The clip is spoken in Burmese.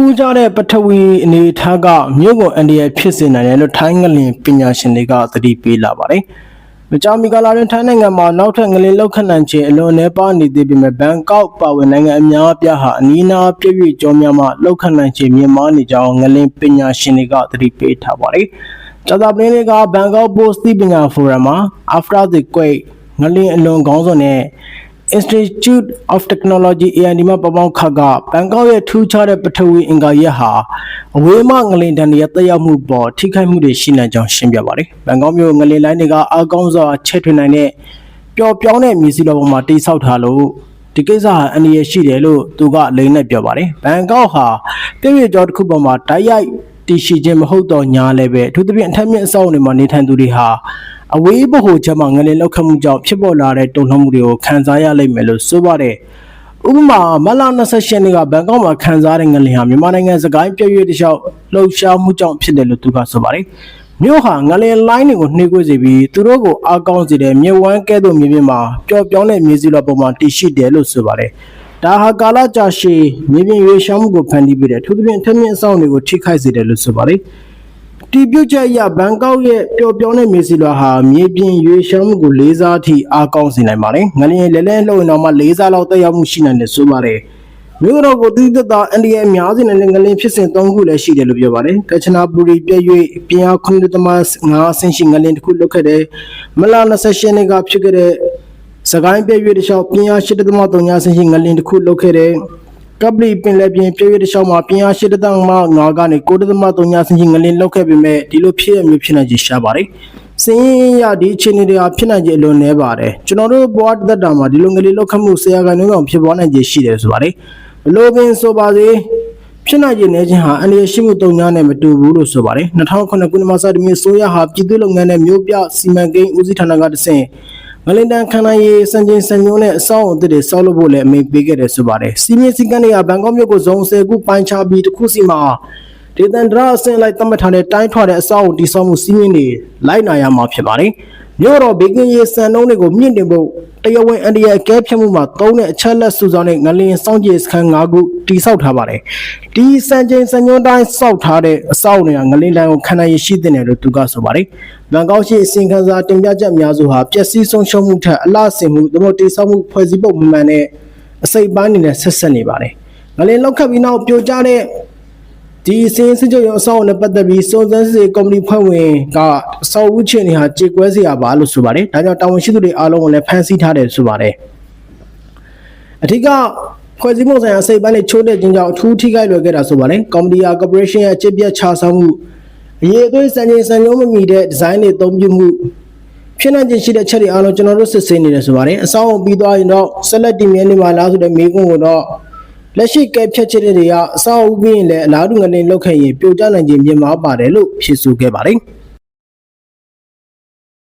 ူးခြားတဲ့ပထဝီအနေအထားကမြို့ကုန်အန္တရာယ်ဖြစ်စေနိုင်တယ်လို့ထိုင်းငလင်ပညာရှင်တွေကသတိပေးလာပါတယ်။မကြာမီကာလတွင်ထိုင်းနိုင်ငံမှာနောက်ထပ်ငလင်လောက်ခဏန်ခြင်းအလွန်နှဲပါနေသေးပေမဲ့ဘန်ကောက်ပါဝင်နိုင်ငံအများအပြားဟာအနီးအနားပြည့်ပြည့်ကြောများမှလောက်ခဏန်ခြင်းမြင်မာနေကြောင်းငလင်ပညာရှင်တွေကသတိပေးထားပါတယ်။ကြာသပတေးနေ့ကဘန်ကောက်ပို့စ်တိပညာဖိုရမ်မှာ After the Quake ငလင်အလွန်ခေါင်းဆောင်နဲ့ Institute of Technology AND မှာပပောင်းခတ်ကဘန်ကောက်ရဲ့ထူးခြားတဲ့ပထဝီအင်္ဂါရက်ဟာအဝေးမှငလင်တန်ရဲ့တက်ရောက်မှုပေါ်ထိခိုက်မှုတွေရှိနိုင်ကြောင်းရှင်းပြပါတယ်။ဘန်ကောက်မြို့ငလင်လိုင်းတွေကအားကောင်းစွာချဲ့ထွင်နိုင်တဲ့ပျော်ပြောင်းတဲ့မြေစီတော်ပေါ်မှာတိစောက်ထားလို့ဒီကိစ္စဟာအန္တရာယ်ရှိတယ်လို့သူကလိန်နဲ့ပြောပါတယ်။ဘန်ကောက်ဟာပြည့်ပြည့်ကျော်တစ်ခုပေါ်မှာတိုက်ရိုက်တည်ရှိခြင်းမဟုတ်တော့ညာလည်းပဲအထူးသဖြင့်အထက်မြင့်အဆောက်အအုံတွေမှာနေထိုင်သူတွေဟာ အဝေးဘဟုချက်မှာငလင်လောက်ခတ်မှုကြောင့်ဖြစ်ပေါ်လာတဲ့တုန်လှုပ်မှုတွေကိုခံစားရလိမ့်မယ်လို့ဆိုပါတယ်။ဥပမာမတ်လ28ရက်နေ့ကဘန်ကောက်မှာခံစားတဲ့ငလင်ဟာမြန်မာနိုင်ငံစကိုင်းပြည့်ရွေ့တခြားလှုပ်ရှားမှုကြောင့်ဖြစ်တယ်လို့သူကဆိုပါတယ်။မြို့ဟာငလင်လိုင်းတွေကိုနှိမ့်ကွေ့စေပြီးသူတို့ကိုအားကောင်းစေတဲ့မြေဝမ်းကဲ့သို့မြေပြင်မှာပျော်ပြောင်းတဲ့မြေစီလွှာပုံမှာတည်ရှိတယ်လို့ဆိုပါတယ်။ဒါဟာကာလကြာရှည်မြေပြင်ရွေးရှောင်းမှုကိုဖန်တီးပေးတယ်။အထူးသဖြင့်အထက်မြင့်အဆောက်အအုံတွေကိုထိခိုက်စေတယ်လို့ဆိုပါတယ်။ တီပြုတ်ချက်အရဘန်ကောက်ရဲ့ပျော်ပြောင်းတဲ့မြေစီလွှာဟာမြေပြင်ရွေးရှောင်းမှုကိုလေးစားအထိအားကောင်းစေနိုင်ပါတယ်။ငလျင်လဲလဲလှုပ်ရင်တော့မှလေးစားလောက်တက်ရောက်မှုရှိနိုင်တယ်ဆိုပါတယ်။မြို့တော်ကိုတိတိတတ်အန်ဒီရဲ့အများစုနဲ့ငလျင်ဖြစ်စဉ်၃ခုလည်းရှိတယ်လို့ပြောပါတယ်။ကချနာပူရီပြည့်၍ပြင်အား9.5ဆင့်ရှိငလျင်တစ်ခုလုတ်ခဲ့တယ်။မလာ28ရက်နေ့ကဖြစ်ခဲ့တဲ့စကိုင်းပြည့်၍တခြားပြင်အား8.3ဆင့်ရှိငလျင်တစ်ခုလုတ်ခဲ့တယ်။ ကပလီပင်လည်းပြင်ပြည့်ရတဲ့ရှောင်းမှာပြင်အားရှိတဲ့တောင်မှငါကနေ9.3ညစင်ကြီးငလင်းလောက်ခဲ့ပေမဲ့ဒီလိုဖြစ်ရမျိုးဖြစ်နိုင်ခြင်းရှားပါတယ်။စင်းရင်ရဒီအခြေအနေတွေဟာဖြစ်နိုင်ခြင်းအလွန်နည်းပါတယ်။ကျွန်တော်တို့ဘဝတစ်သက်တာမှာဒီလိုငလင်းလောက်ခတ်မှုဆရာကနှုန်းကောင်ဖြစ်ပေါ်နိုင်ခြင်းရှိတယ်ဆိုပါတယ်။ဘလို့ပင်ဆိုပါစေဖြစ်နိုင်ခြင်းနေခြင်းဟာအန္တရာယ်ရှိမှုတုံညာနဲ့မတူဘူးလို့ဆိုပါတယ်။2009ခုနှစ်မှာစတင်ပြီးဆိုရဟာပြည်သူ့လုပ်ငန်းနဲ့မျိုးပြစီမံကိန်းဦးစီးဌာနကတဆင့် ငလင်တန်ခန္ဓာရည်စံချိန်စံညွှန်းနဲ့အဆောက်အအုံတွေဆောက်လုပ်ဖို့လည်းအမိန့်ပေးခဲ့တယ်ဆိုပါတယ်။စီမင်းစည်းကမ်းတွေကဘန်ကောက်မြို့ကိုဇုံ10ခုပိုင်းခြားပြီးတစ်ခုစီမှာဒေသန္တရအဆင့်လိုက်သတ်မှတ်ထားတဲ့တိုင်းထွာတဲ့အဆောက်အအုံတည်ဆောက်မှုစီမင်းတွေလိုက်နာရမှာဖြစ်ပါတယ်။ မြို့တော်ဘေကင်းရေးစံနှုန်းတွေကိုမြင့်တင်ဖို့တရားဝင်အန်ဒီယာကဲဖြတ်မှုမှာသုံးတဲ့အချက်လက်စုဆောင်တဲ့ငလင်စောင့်ကြည့်စခန်း၅ခုတည်ဆောက်ထားပါတယ်။ဒီစံချိန်စံညွှန်းတိုင်းဆောက်ထားတဲ့အဆောက်အအုံတွေကငလင်တန်ကိုခန္ဓာရည်ရှိတဲ့တယ်လို့သူကဆိုပါတယ်။ဘန်ကောက်ရှိအစဉ်ခံစာတင်ပြချက်အများစုဟာပျက်စီးဆုံးရှုံးမှုထက်အလားဆင်မှုသို့မဟုတ်တိဆောက်မှုဖွဲ့စည်းပုံမမှန်တဲ့အစိပ်ပိုင်းတွေနဲ့ဆက်ဆက်နေပါတယ်။ငလင်လောက်ခတ်ပြီးနောက်ပြိုကျတဲ့ ဒီအစင်းစစ်ချုပ်ရုံအဆောက်အအုံနဲ့ပတ်သက်ပြီးစုံစမ်းစစ်ဆေးကော်မတီဖွဲ့ဝင်ကအဆောက်အဦချင်းတွေဟာကြေကွဲစရာပါလို့ဆိုပါတယ်။ဒါကြောင့်တာဝန်ရှိသူတွေအားလုံးကိုလည်းဖမ်းဆီးထားတယ်ဆိုပါတယ်။အထူးကဖွဲ့စည်းပုံဆိုင်ရာအစိပ်ပိုင်းတွေချိုးတဲ့ခြင်းကြောင့်အထူးထိခိုက်လွယ်ခဲ့တာဆိုပါတယ်။ကော်မတီယာကော်ပိုရေးရှင်းရဲ့အကျစ်ပြတ်ချဆောင်မှုအရေးအသွေးစံချိန်စံညွှန်းမမီတဲ့ဒီဇိုင်းတွေအသုံးပြုမှုဖြစ်နိုင်ခြင်းရှိတဲ့ချက်တွေအားလုံးကျွန်တော်တို့စစ်ဆေးနေတယ်ဆိုပါတယ်။အဆောက်အဦပြီးသွားရင်တော့ဆက်လက်တည်မြဲနေမှာလားဆိုတဲ့မေးခွန်းကိုတော့ လက်ရှိကဲဖြတ်ချက်တွေကအဆောက်အဦပြီးရင်လည်းအလားတူငလင်လောက်ခဲ့ရင်ပြိုကျနိုင်ခြင်းမြင်မှာပါတယ်လို့ဖြေဆိုခဲ့ပါတယ်။